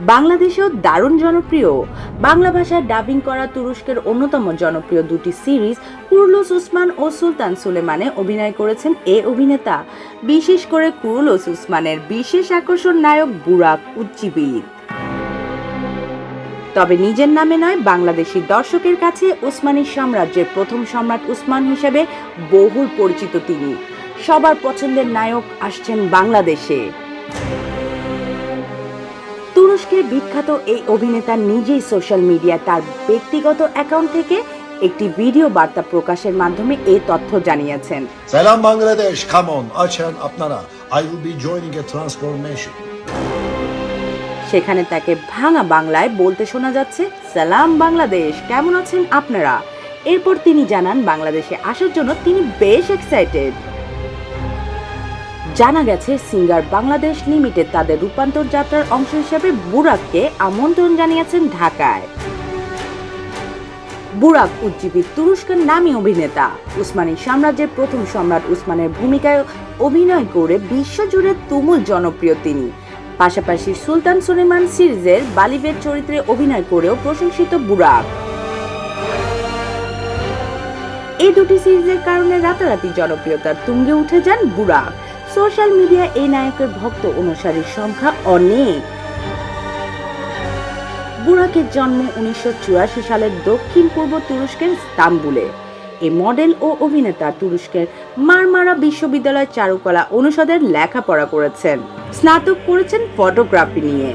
বাংলাদেশেও দারুণ জনপ্রিয়। বাংলা ভাষায় ডাবিং করা তুরস্কের অন্যতম জনপ্রিয় দুটি সিরিজ কুরুলুস উসমান ও সুলতান সুলেমানে অভিনয় করেছেন এ অভিনেতা। বিশেষ করে কুরুলুস উসমানের বিশেষ আকর্ষণ নায়ক বুরাক উজ্জীবিত। তবে নিজের নামে নয়, বাংলাদেশি দর্শকের কাছে উসমানী সাম্রাজ্যের প্রথম সম্রাট উসমান হিসেবে বহুল পরিচিত তিনি। সবার পছন্দের নায়ক আসছেন বাংলাদেশে। তুরস্কের বিখ্যাত এই অভিনেতা নিজেই সোশ্যাল মিডিয়ায় তার ব্যক্তিগত অ্যাকাউন্ট থেকে একটি ভিডিও বার্তা প্রকাশের মাধ্যমে এই তথ্য জানিয়েছেন Bangladesh, come on, açın apnara. I will be joining a transformation. সেখানে তাকে ভাঙা বাংলায় বলতে শোনা যাচ্ছে সালাম বাংলাদেশ কেমন আছেন আপনারা এরপর তিনি জানান বাংলাদেশে আসার জন্য তিনি বেশ এক্সাইটেড জানা গেছে, সিঙ্গার বাংলাদেশ লিমিটেড তাদের রূপান্তর যাত্রার অংশ হিসেবে বুরাককে আমন্ত্রণ জানিয়েছেন ঢাকায়। বুরাক উজ্জীবিত তুরস্কের নামী অভিনেতা। উসমানী সাম্রাজ্যের প্রথম সম্রাট উসমানের ভূমিকায় অভিনয় করে বিশ্বজুড়ে তুমুল জনপ্রিয় তিনি। পাশাপাশি সুলতান সুলেমান সিরিজের বালিবের চরিত্রে অভিনয় করেও প্রশংসিত বুরাক। এই দুটি সিরিজের কারণে রাতারাতি জনপ্রিয়তার তুঙ্গে উঠে যান বুরাক। সোশ্যাল মিডিয়া এই নায়কের ভক্ত অনুসারীর সংখ্যা অনেক। বুরাকের জন্ম উনিশশো চুরাশি সালের দক্ষিণ পূর্ব তুরস্কের ইস্তাম্বুলে। এ মডেল ও অভিনেতা তুরস্কের মারমারা বিশ্ববিদ্যালয় চারুকলা অনুষদের লেখাপড়া করেছেন। স্নাতক করেছেন ফটোগ্রাফি নিয়ে।